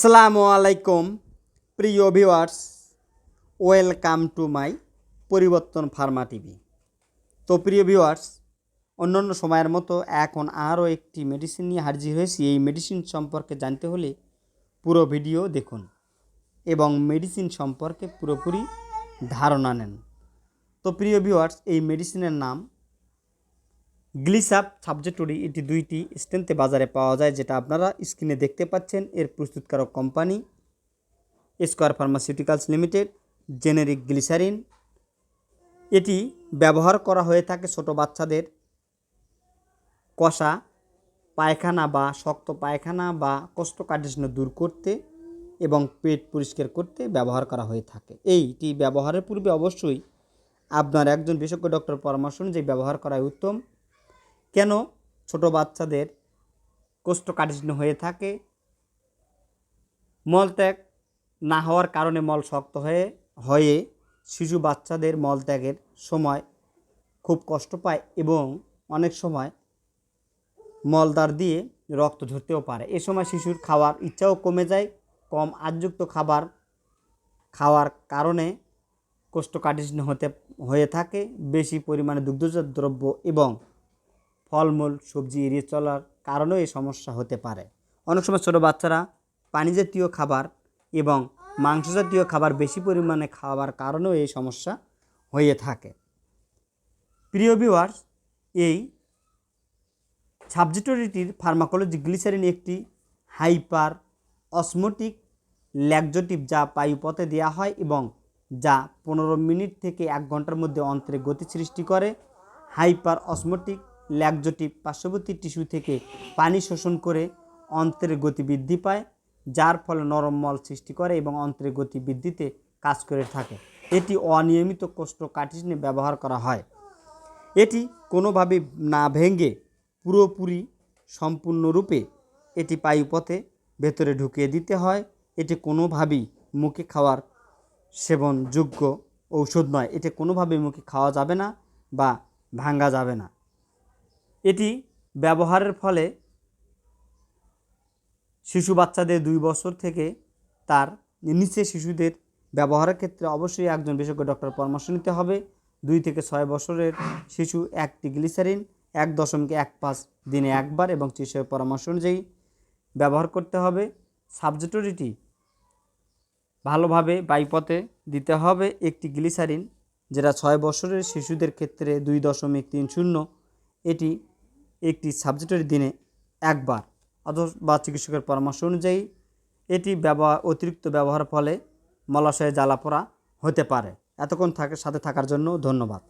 আসসালামু আলাইকুম, প্রিয় ভিউয়ার্স। ওয়েলকাম টু মাই পরিবর্তন ফার্মা টিভি। তো প্রিয় ভিউয়ার্স, অন্যান্য সময়ের মতো এখন আরও একটি মেডিসিন নিয়ে হাজির হয়েছি। এই মেডিসিন সম্পর্কে জানতে হলে পুরো ভিডিও দেখুন এবং মেডিসিন সম্পর্কে পুরোপুরি ধারণা নেন। তো প্রিয় ভিউয়ার্স, এই মেডিসিনের নাম গ্লিসাপ সাবজেক্টরি এটি দুইটি স্ট্রেন্থে বাজারে পাওয়া যায়, যেটা আপনারা স্ক্রিনে দেখতে পাচ্ছেন। এর প্রস্তুতকারক company square pharmaceuticals limited, generic glycerin. এটি ব্যবহার করা হয়ে থাকে ছোট বাচ্চাদের কষা, পায়খানা বা শক্ত পায়খানা বা কোষ্ঠকাঠিন্য দূর করতে এবং পেট পরিষ্কার করতে ব্যবহার করা হয়ে থাকে। এইটি ব্যবহারের পূর্বে অবশ্যই আপনার একজন বিশেষজ্ঞ ডক্টর পরামর্শ অনুযায়ী ব্যবহার করাই উত্তম। কেন ছোট বাচ্চাদের কোষ্ঠকাঠিন্য হয়ে থাকে? মলত্যাগ না হওয়ার কারণে মল শক্ত হয়ে হয়ে শিশু বাচ্চাদের মলত্যাগের সময় খুব কষ্ট পায় এবং অনেক সময় মলদার দিয়ে রক্ত ঝরতেও পারে। এ সময় শিশুর খাওয়ার ইচ্ছাও কমে যায়। কম আজযুক্ত খাবার খাওয়ার কারণে কোষ্ঠকাঠিন্য হতে, হয়ে থাকে। বেশি পরিমাণে দুগ্ধজাত দ্রব্য এবং ফলমূল, সবজি এড়িয়ে চলার কারণেও এই সমস্যা হতে পারে। অনেক সময় ছোটো বাচ্চারা পানি জাতীয় খাবার এবং মাংস জাতীয় খাবার বেশি পরিমাণে খাওয়ার কারণেও এই সমস্যা হয়ে থাকে। প্রিয় ভিউয়ার্স এই সাবজেক্টরিটির ফার্মাকোলজি গ্লিসারিন একটি হাইপার অসমোটিক ল্যাকজোটিভ যা বায়ুপথে দেওয়া হয় এবং যা পনেরো মিনিট থেকে এক ঘণ্টার মধ্যে অন্ত্রে গতি সৃষ্টি করে। হাইপার অসমোটিক ল্যাকজোটিভ পার্শ্ববর্তী টিস্যু থেকে পানি শোষণ করে অন্ত্রের গতি বৃদ্ধি পায়, যার ফলে নরম মল সৃষ্টি করে এবং অন্ত্রের গতি বৃদ্ধিতে কাজ করে থাকে। এটি অনিয়মিত কোষ্ঠকাঠিন্যে ব্যবহার করা হয়। এটি কোনোভাবে না ভেঙে পুরোপুরি সম্পূর্ণরূপে এটি পায়ুপথে ভেতরে ঢুকিয়ে দিতে হয়। এটি কোনোভাবেই মুখে খাওয়ার সেবনযোগ্য ঔষধ নয়। এটি কোনোভাবেই মুখে খাওয়া যাবে না বা ভাঙ্গা যাবে না। এটি ব্যবহারের ফলে শিশু বাচ্চাদের দুই বছর থেকে তার নিচে শিশুদের ব্যবহারের ক্ষেত্রে অবশ্যই একজন বিশেষজ্ঞ ডক্টর পরামর্শ নিতে হবে। দুই থেকে ছয় বছরের শিশু একটি গ্লিসারিন এক দশমিক এক পাঁচ দিনে একবার এবং চিকিৎসকের পরামর্শ অনুযায়ী ব্যবহার করতে হবে। সাবজেক্টরিটি ভালোভাবে বাইপথে দিতে হবে। একটি গ্লিসারিন যেটা ছয় বছরের শিশুদের ক্ষেত্রে দুই দশমিক তিন শূন্য, এটি একটি সাবজেক্টের দিনে একবার অথবা চিকিৎসকের পরামর্শ অনুযায়ী এটি ব্যবহার, অতিরিক্ত ব্যবহারের ফলে মলাশয়ে জ্বালা পোড়া হতে পারে। এতক্ষণ থাকে, সাথে থাকার জন্য ধন্যবাদ।